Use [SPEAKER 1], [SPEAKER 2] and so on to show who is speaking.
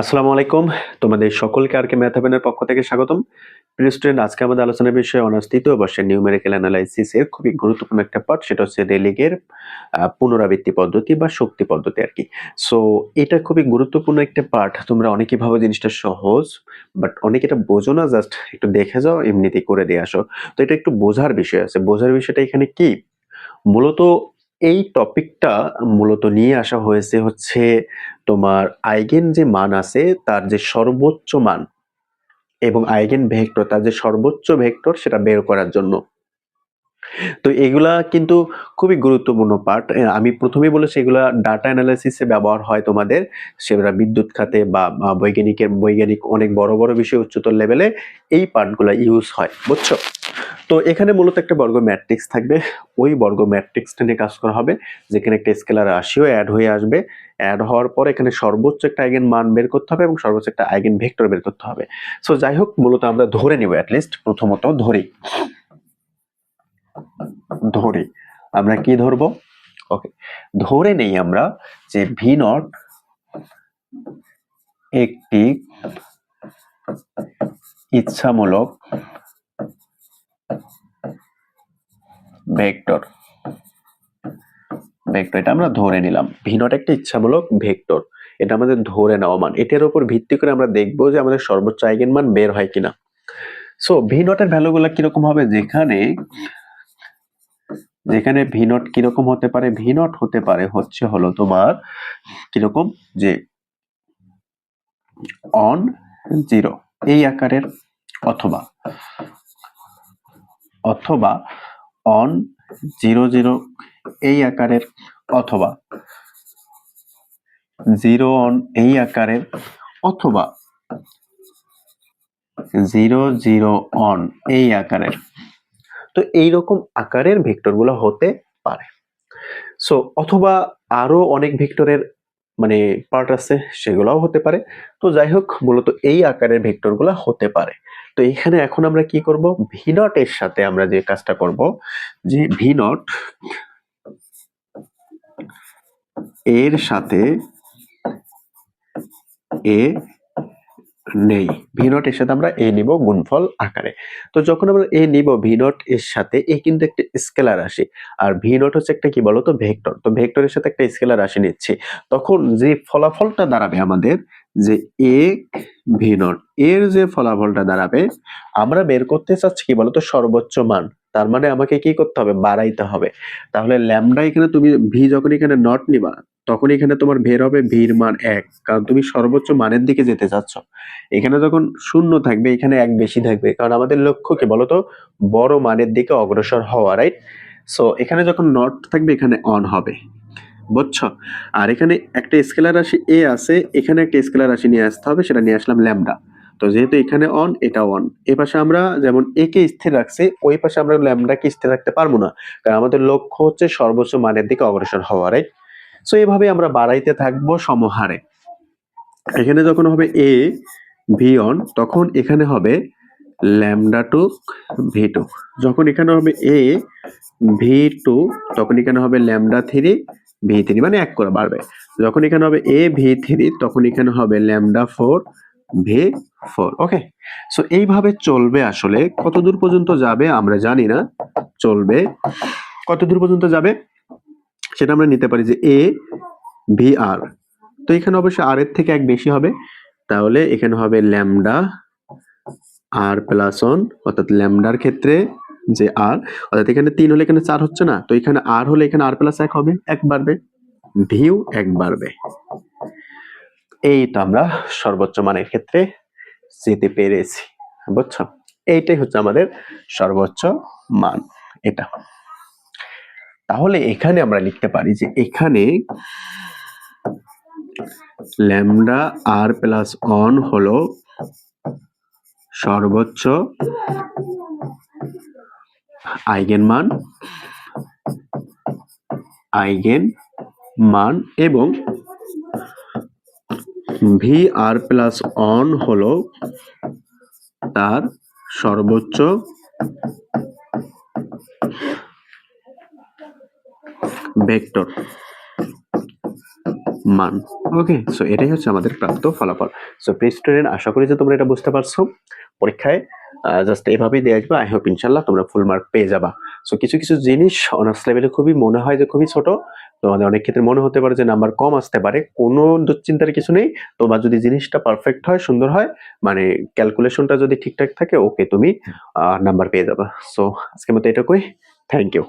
[SPEAKER 1] আসসালামু আলাইকুম। তোমাদের সকলকে আর কে ম্যাথাবেনের পক্ষ থেকে স্বাগতম। প্রিয় স্টুডেন্ট আজকে আমাদের আলোচনার বিষয়ে অনার্স তৃতীয় বর্ষের নিউমেরিক্যাল অ্যানালাইসিস এর খুবই গুরুত্বপূর্ণ একটা পার্ট সেটা হচ্ছে রেলিগের পুনরাবৃত্তি পদ্ধতি বা শক্তি পদ্ধতি আর কি। সো এটা খুবই গুরুত্বপূর্ণ একটা পার্ট তোমরা অনেকেই ভাবো জিনিসটা সহজ বাট অনেকে এটা বোঝো না জাস্ট একটু দেখে যাও, এমনিতেই করে দিয়ে আসো। তো এটা একটু বোঝার বিষয় আছে। বোঝার বিষয়টা এখানে কি? মূলত এই টপিকটা মূলত নিয়ে আসা হয়েছে হচ্ছে তোমার আইগেন যে মান আছে, তার যে সর্বোচ্চ মান এবং আইগেন ভেক্টর, তার যে সর্বোচ্চ ভেক্টর সেটা বের করার জন্য। তো এগুলা কিন্তু খুবই গুরুত্বপূর্ণ পার্ট আমি প্রথমেই বলেছি এগুলা ডাটা অ্যানালাইসিসে ব্যবহার হয় তোমাদের। সেগুলা বিদ্যুৎ খাতে বা বা বৈজ্ঞানিকের, বৈজ্ঞানিক অনেক বড় বড় বিষয় উচ্চতর লেভেলে এই পার্টগুলো ইউজ হয়, বুঝছ? তো এখানে মূলত একটা বর্গ ম্যাট্রিক্স থাকবে। ওই বর্গ ম্যাট্রিক্সটা নিয়ে কাজ করা হবে। যেখানে একটা স্কেলার রাশিও অ্যাড হয়ে আসবে। অ্যাড হওয়ার পর এখানে সর্বোচ্চ একটা আইগেন মান বের করতে হবে এবং সর্বোচ্চ একটা আইগেন ভেক্টর বের করতে হবে। সো যাই হোক, মূলত আমরা ধরে নিব অ্যাটলিস্ট প্রথমত ধরি। ধরি। আমরা কি ধরবো? ওকে ধরে নেই আমরা যে ভি নট একটি ইচ্ছামূলক ভেক্টর। ভেক্টর, এটা আমরা ধরে নিলাম। ভি নট একটা ইচ্ছামূলক ভেক্টর। এটা আমাদের ধরে নেওয়া মান। এটার উপর ভিত্তি করে আমরা দেখব যে আমাদের সর্বোচ্চ আইগেন মান বের হয় কিনা। সো ভি নটের ভ্যালুগুলো কীরকম হবে? যেখানে যেখানে ভি নট কীরকম হতে পারে, ভি নট হতে পারে হচ্ছে হলো তোমার কীরকম? যে অন জিরো এই আকারের অথবা। অথবা অন জিরো জিরো এই আকারের অথবা জিরো অন এই আকারের অথবা জিরো জিরো অন এই আকারের। তো এইরকম আকারের ভেক্টরগুলো হতে পারে। সো অথবা আরও অনেক ভেক্টরের মানে পার্ট আছে, সেগুলাও হতে পারে। তো যাই হোক মূলত এই আকারের ভেক্টরগুলো হতে পারে। তো এখানে এখন আমরা কি করব? ভি নট এর সাথে আমরা যে কাজটা করব, যে ভি নট এর সাথে এ নেই। ভি নট এর সাথে আমরা এ নিব গুণফল আকারে। তো যখন আমরা এ নিব ভি নট এর সাথে এ কিন্তু একটা স্কেলার রাশি। আর ভি নট হচ্ছে একটা কি বলতো? ভেক্টর। তো ভেক্টরের সাথে একটা স্কেলার রাশি নিচ্ছি। তখন যে ফলাফলটা দাঁড়াবে আমাদের, যে এ ভি নট এর যে ফলাফলটা দাঁড়াবে, আমরা বের করতে চাচ্ছি কি বলতো? সর্বোচ্চ মান। তার মানে আমাকে কি করতে হবে? বাড়াইতে হবে। তাহলে ল্যামডা এখানে তুমি ভি যখন এখানে নট নিবা, তখন এখানে তোমার ভের হবে ভির মান এক। কারণ তুমি সর্বোচ্চ মানের দিকে যেতে চাচ্ছ। এখানে যখন শূন্য থাকবে, এখানে এক বেশি থাকবে। কারণ আমাদের লক্ষ্য কি বলতো? বড় মানের দিকে অগ্রসর হওয়া রাইট সো এখানে যখন নট থাকবে, এখানে অন হবে। বুঝছ? আর এখানে একটা স্কেলার রাশি এ আছে, এখানে একটা স্কেলার রাশি নিয়ে আসতে হবে, সেটা নিয়ে আসলাম ল্যামডা। তো যেহেতু এখানে অন এটা অন এ পাশে আমরা যেমন এ কে স্থির রাখছি, ওই পাশে আমরা ল্যামডাকে স্থির রাখতে পারব না। কারণ আমাদের লক্ষ্য হচ্ছে সর্বোচ্চ মানের দিকে অগ্রসর হওয়া রাইট সো এভাবে আমরা বাড়াইতে থাকব সমহারে। এখানে যখন হবে এ ভি অন তখন এখানে হবে ল্যামডা টু ভি টু যখন এখানে হবে এ ভি টু তখন এখানে হবে ল্যামডা থ্রি ভি থ্রি মানে এক করে বাড়বে। যখন এখানে হবে এ ভি থ্রি তখন এখানে হবে lambda four V four okay so এইভাবে চলবে আসলে। কত দূর পর্যন্ত যাবে আমরা জানি না। চলবে। কত দূর পর্যন্ত যাবে? সেটা আমরা নিতে পারি যে এ ভি আর তো এখানে অবশ্যই আর এর থেকে এক বেশি হবে। তাহলে এখানে হবে ল্যামডা আর প্লাস অন অর্থাৎ ল্যামডার ক্ষেত্রে যে আর অর্থাৎ এখানে তিন হলে এখানে চার হচ্ছে না। তো এখানে আর হলে এখানে আর প্লাস এক হবে, এক বাড়বে। ভিউ এক বাড়বে। এই তো আমরা সর্বোচ্চ মানের ক্ষেত্রে যেতে পেরেছি, বুঝছ? এইটাই হচ্ছে আমাদের সর্বোচ্চ মান, এটা। তাহলে এখানে আমরা লিখতে পারি যে এখানে ল্যামডা আর প্লাস অন হলো সর্বোচ্চ আইগেন মান আইগেন মান এবং ভি আর প্লাস অন হল তার সর্বোচ্চ ভেক্টর মান। ওকে সো এটাই হচ্ছে আমাদের প্রাপ্ত ফলাফল। সো প্রি স্টুডেন্ট আশা করি যে তোমরা এটা বুঝতে পারছ। পরীক্ষায় জাস্ট এভাবেই দিয়ে আসবে। আই হোপ ইনশাল্লাহ তোমরা ফুল মার্ক পেয়ে যাবা। সো কিছু কিছু জিনিস অনার্স লেভেলে খুবই মনে হয় যে খুবই ছোট। তোমাদের অনেক ক্ষেত্রে মনে হতে পারে যে নাম্বার কম আসতে পারে। কোনো দুশ্চিন্তার কিছু নেই। তোমার যদি জিনিসটা পারফেক্ট হয়, সুন্দর হয় মানে ক্যালকুলেশনটা যদি ঠিকঠাক থাকে ওকে তুমি নাম্বার পেয়ে যাবা। সো আজকের মতো এটা কই থ্যাংক ইউ